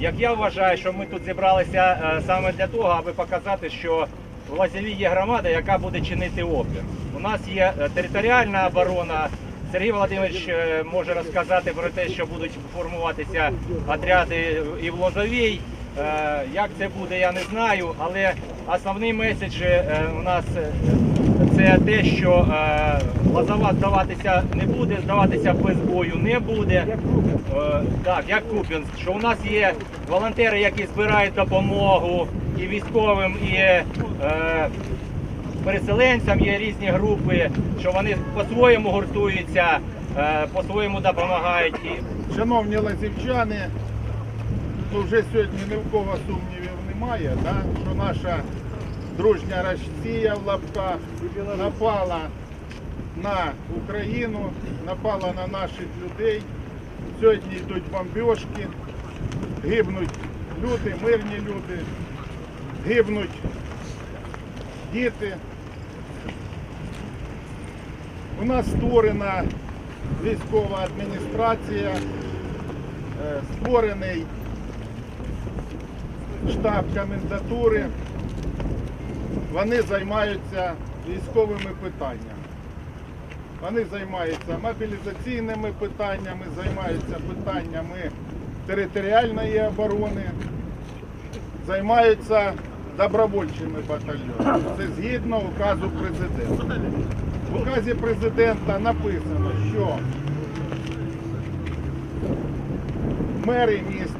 Як я вважаю, що ми тут зібралися е, саме для того, аби показати, що в Лазові є громада, яка буде чинити опір. У нас є е, територіальна оборона. Сергій Володимирович е, може розказати про те, що будуть формуватися отряди і в Лозовій. Е, Як це буде, я не знаю, але основний меседж е, у нас е, це те, що е, здаватися не буде, здаватися без бою не буде. Так, як Купінськ, що у нас є волонтери, які збирають допомогу і військовим, і е, переселенцям є різні групи, що вони по-своєму гуртуються, по-своєму допомагають. Шановні лазівчани, то вже сьогодні ні в кого сумнівів немає, да? що наша дружня Росія в лапках напала на Україну, напала на наших людей. Сьогодні йдуть бомбіжки, гибнуть люди, мирні люди, гибнуть діти. У нас створена військова адміністрація, е, створений штаб комендатури. Вони займаються військовими питаннями. Вони займаються мобілізаційними питаннями, займаються питаннями територіальної оборони, займаються добровольчими батальйонами. Це згідно указу президента. В указі президента написано, що мери міст,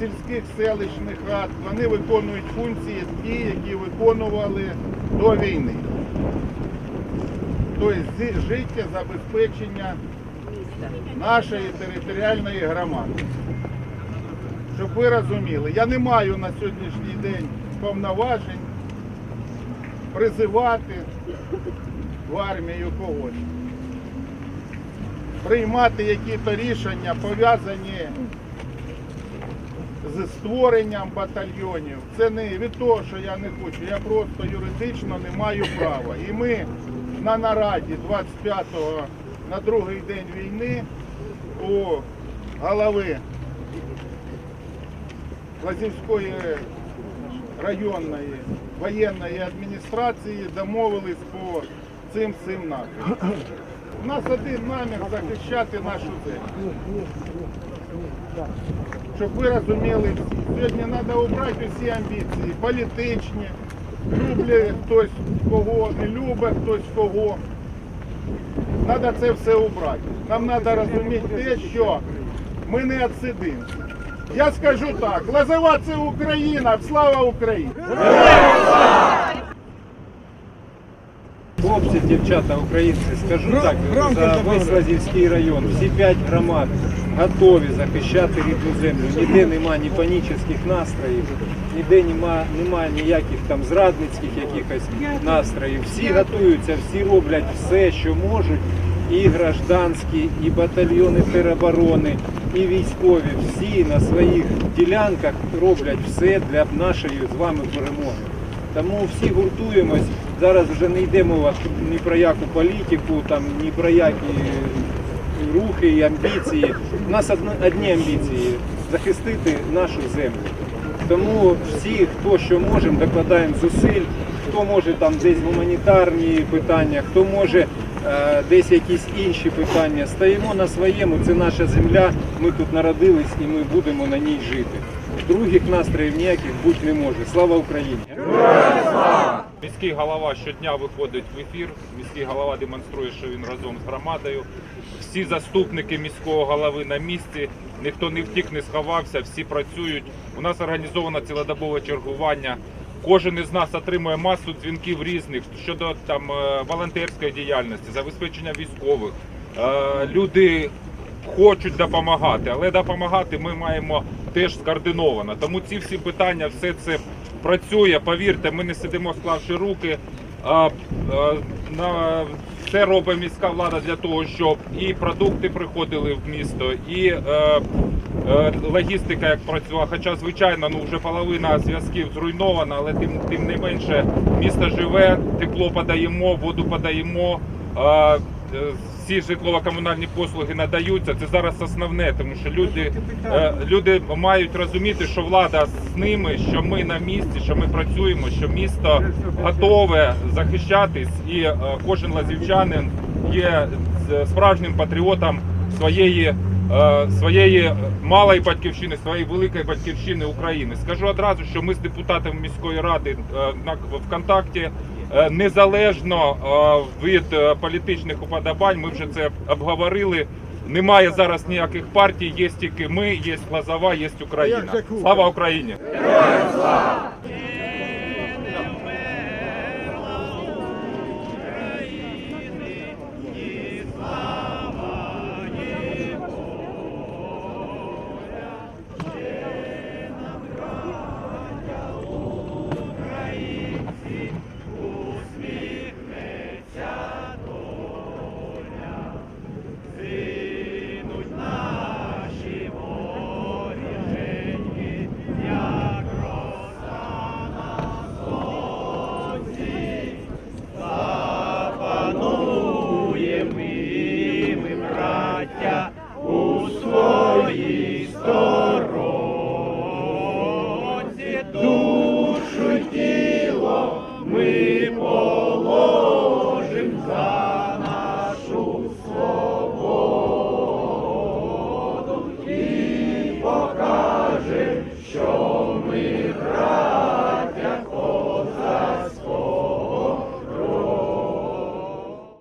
сільських селищних рад, вони виконують функції ті, які виконували до війни. Тобто життя забезпечення нашої територіальної громади. Щоб ви розуміли, я не маю на сьогоднішній день повноважень призивати в армію когось. Приймати якісь рішення пов'язані з створенням батальйонів. Це не від того, що я не хочу, я просто юридично не маю права. І ми на нараді 25-го на другий день війни у голови Лазівської районної воєнної адміністрації домовились по цим цим напрямкам. У нас один намір захищати нашу землю. Щоб ви розуміли, всі. сьогодні треба обрати усі амбіції, політичні, люблять хтось кого, не любить хтось кого. Треба це все убрати. Нам треба розуміти те, що ми не відсидимося. Я скажу так, Лозова це Україна, слава Україні! Хлопці, дівчата, українці, скажу так, за весь Лазівський район, всі п'ять громад готові захищати рідну землю. Ніде нема ні панічних настроїв, ніде нема, нема ніяких там зрадницьких якихось настроїв. Всі готуються, всі роблять все, що можуть. І гражданські, і батальйони тероборони, і військові. Всі на своїх ділянках роблять все для нашої з вами перемоги. Тому всі гуртуємось. Зараз вже не йде мова ні про яку політику, там, ні про які рухи і амбіції. У нас одні, амбіції захистити нашу землю. Тому всі, хто що можемо, докладаємо зусиль, хто може там десь гуманітарні питання, хто може е, десь якісь інші питання. Стоїмо на своєму, це наша земля, ми тут народились і ми будемо на ній жити. Других настроїв ніяких бути не може. Слава Україні! Міський голова щодня виходить в ефір. Міський голова демонструє, що він разом з громадою. Всі заступники міського голови на місці. Ніхто не втік, не сховався, всі працюють. У нас організовано цілодобове чергування. Кожен із нас отримує масу дзвінків різних щодо там е, волонтерської діяльності, забезпечення військових. Е, Люди хочуть допомагати, але допомагати ми маємо теж скоординовано. Тому ці всі питання, все це працює. Повірте, ми не сидимо склавши руки. А, а, на це робить міська влада для того, щоб і продукти приходили в місто, і е, е, логістика як працювала. Хоча, звичайно, ну вже половина зв'язків зруйнована, але тим, тим не менше місто живе, тепло подаємо, воду подаємо. е, Всі житлово-комунальні послуги надаються. Це зараз основне, тому що люди, е, люди мають розуміти, що влада з ними, що ми на місці, що ми працюємо, що місто готове захищатись, і е, кожен лазівчанин є справжнім патріотом своєї, е, своєї малої батьківщини, своєї великої батьківщини України. Скажу одразу, що ми з депутатами міської ради е, в контакті. Е, Незалежно е, від е, політичних уподобань, ми вже це обговорили. Немає зараз ніяких партій, є тільки ми, є Глазова, є Україна. Слава Україні!